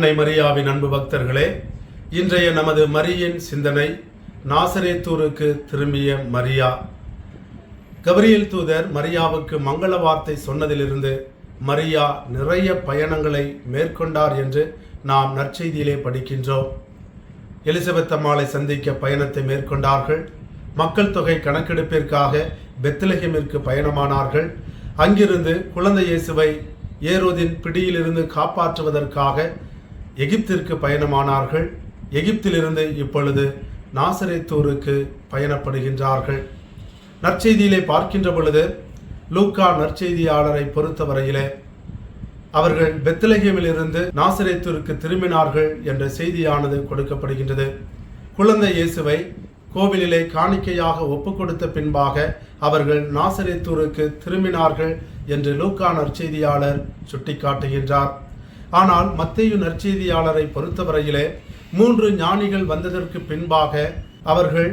அன்னை மரியாவின் அன்பு பக்தர்களே இன்றைய நமது மரியின் சிந்தனை நாசரேத்தூருக்கு திரும்பிய மரியா. கபரியல் தூதர் மரியாவுக்கு மங்கள வார்த்தை சொன்னதிலிருந்து மரியா நிறைய பயணங்களை மேற்கொண்டார் என்று நாம் நற்செய்தியிலே படிக்கின்றோம். எலிசபெத் அம்மாளை சந்திக்க பயணத்தை மேற்கொண்டார்கள். மக்கள் தொகை கணக்கெடுப்பிற்காக பெத்லஹேமிற்கு பயணமானார்கள். அங்கிருந்து குழந்தை இயேசுவை ஏரோதின் பிடியிலிருந்து காப்பாற்றுவதற்காக எகிப்திற்கு பயணமானார்கள். எகிப்திலிருந்து இப்பொழுது நாசரேத்தூருக்கு பயணப்படுகின்றார்கள். நற்செய்தியிலே பார்க்கின்ற பொழுது லூக்கா நற்செய்தியாளரை பொறுத்தவரையிலே அவர்கள் பெத்லகேமிலிருந்து நாசரேத்தூருக்கு திரும்பினார்கள் என்ற செய்தியானது கொடுக்கப்படுகின்றது. குழந்தை இயேசுவை கோவிலிலே காணிக்கையாக ஒப்பு கொடுத்த பின்பாக அவர்கள் நாசரேத்தூருக்கு திரும்பினார்கள் என்று லூக்கா நற்செய்தியாளர் சுட்டிக்காட்டுகின்றார். ஆனால் மத்தேயு நற்செய்தியாளரை பொறுத்தவரையிலே மூன்று ஞானிகள் வந்ததற்கு பின்பாக அவர்கள்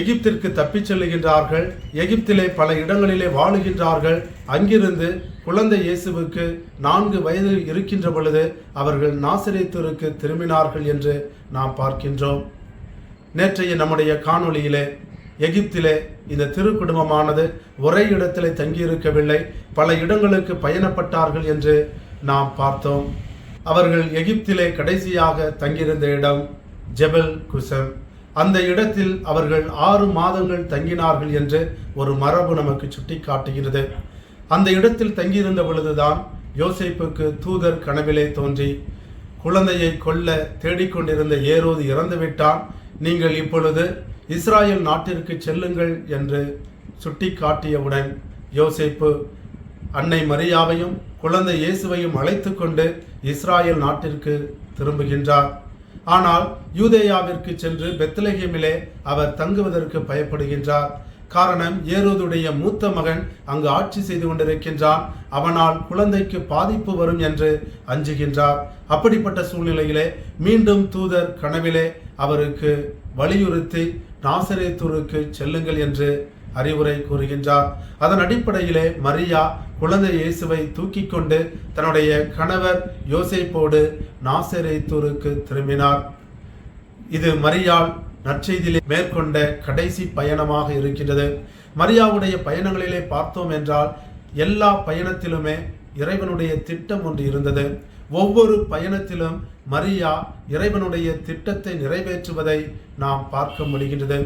எகிப்திற்கு தப்பிச் செல்லுகின்றார்கள். எகிப்திலே பல இடங்களிலே வாழுகின்றார்கள். அங்கிருந்து குழந்தை இயேசுவுக்கு நான்கு வயது இருக்கின்ற பொழுது அவர்கள் நாசிரியத்தூருக்கு திரும்பினார்கள் என்று நாம் பார்க்கின்றோம். நேற்றைய நம்முடைய காணொளியிலே எகிப்திலே இந்த திரு குடும்பமானது ஒரே இடத்திலே தங்கியிருக்கவில்லை. பல இடங்களுக்கு பயணப்பட்டார்கள் என்று நாம் பார்த்தோம். அவர்கள் எகிப்திலே கடைசியாக தங்கியிருந்த இடம் ஜெபல் குசம். அந்த இடத்தில் அவர்கள் ஆறு மாதங்கள் தங்கினார்கள் என்று ஒரு மரபு நமக்கு சுட்டி காட்டுகிறது அந்த இடத்தில் தங்கியிருந்த பொழுதுதான் யோசிப்புக்கு தூதர் கனவிலே தோன்றி குழந்தையை கொல்ல தேடிக்கொண்டிருந்த ஏரோது இறந்துவிட்டான். நீங்கள் இப்பொழுது இஸ்ராயல் நாட்டிற்கு செல்லுங்கள் என்று சுட்டி காட்டியவுடன் யோசிப்பு அன்னை மரியாவையும் குழந்தை இயேசுவையும் அழைத்து கொண்டு இஸ்ராயல் நாட்டிற்கு திரும்புகின்றார். ஆனால் யூதேயாவிற்கு சென்று பெத்லகேமிலே அவர் தங்குவதற்கு பயப்படுகின்றார். காரணம் ஏரோதுடைய மூத்த மகன் அங்கு ஆட்சி செய்து கொண்டிருக்கின்றான். அவனால் குழந்தைக்கு பாதிப்பு வரும் என்று அஞ்சுகின்றார். அப்படிப்பட்ட சூழ்நிலையிலே மீண்டும் தூதர் கனவிலே அவருக்கு வலியுறுத்தி நாசரேத்தூருக்கு செல்லுங்கள் என்று அறிவுரை கூறுகின்றார். அதன் அடிப்படையிலே மரியா குழந்தை இயேசுவை தூக்கி கொண்டு தன்னுடைய கணவர் யோசைப்போடு நாசரேத்தூருக்கு திரும்பினார். இது மரியாள் நற்செய்தியிலே மேற்கொண்ட கடைசி பயணமாக இருக்கின்றது. மரியாவுடைய பயணங்களிலே பார்த்தோம் என்றால் எல்லா பயணத்திலுமே இறைவனுடைய திட்டம் ஒன்று இருந்தது. ஒவ்வொரு பயணத்திலும் மரியா இறைவனுடைய திட்டத்தை நிறைவேற்றுவதை நாம் பார்க்க முடிகின்றது.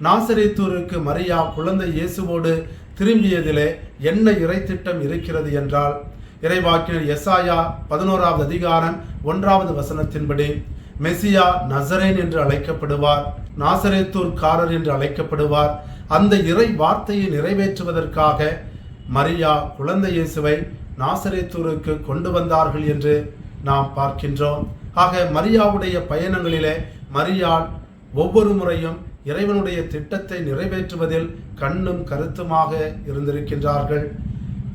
நாசரேத்தூருக்கு மரியா குழந்தை இயேசுவோடு திரும்பியதிலே என்ன இறை திட்டம் இருக்கிறது என்றால் இறைவாக்கினர் எஸ்ஆயா பதினோராவது அதிகாரம் ஒன்றாவது வசனத்தின்படி மெசியா நசரேன் என்று அழைக்கப்படுவார் நாசரேத்தூர்காரர் என்று அழைக்கப்படுவார். அந்த இறை வார்த்தையை நிறைவேற்றுவதற்காக மரியா குழந்தை இயேசுவை நாசரேத்தூருக்கு கொண்டு வந்தார்கள் என்று நாம் பார்க்கின்றோம். ஆக மரியாவுடைய பயணங்களிலே மரியாள் ஒவ்வொரு முறையும் இறைவனுடைய திட்டத்தை நிறைவேற்றுவதில் கண்ணும் கருத்துமாக இருந்திருக்கின்றார்கள்.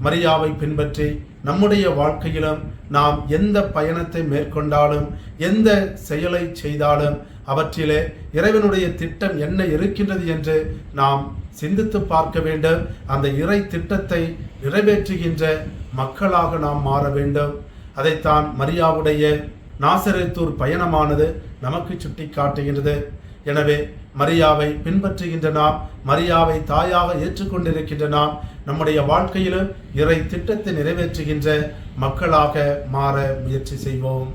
மரியாவை பின்பற்றி நம்முடைய வாழ்க்கையிலும் நாம் எந்த பயணத்தை மேற்கொண்டாலும் எந்த செயலை செய்தாலும் அவற்றிலே இறைவனுடைய திட்டம் என்ன இருக்கின்றது என்று நாம் சிந்தித்து பார்க்க வேண்டும். அந்த இறை திட்டத்தை நிறைவேற்றுகின்ற மக்களாக நாம் மாற வேண்டும். அதைத்தான் மரியாவுடைய நாசரேத்தூர் பயணமானது நமக்கு சுட்டி காட்டுகின்றது எனவே மரியாவை பின்பற்றுகின்ற நாம் மரியாவை தாயாக ஏற்றுக்கொண்டிருக்கின்ற நாம் நம்முடைய வாழ்க்கையிலும் இறை திட்டத்தை நிறைவேற்றுகின்ற மக்களாக மாற முயற்சி செய்வோம்.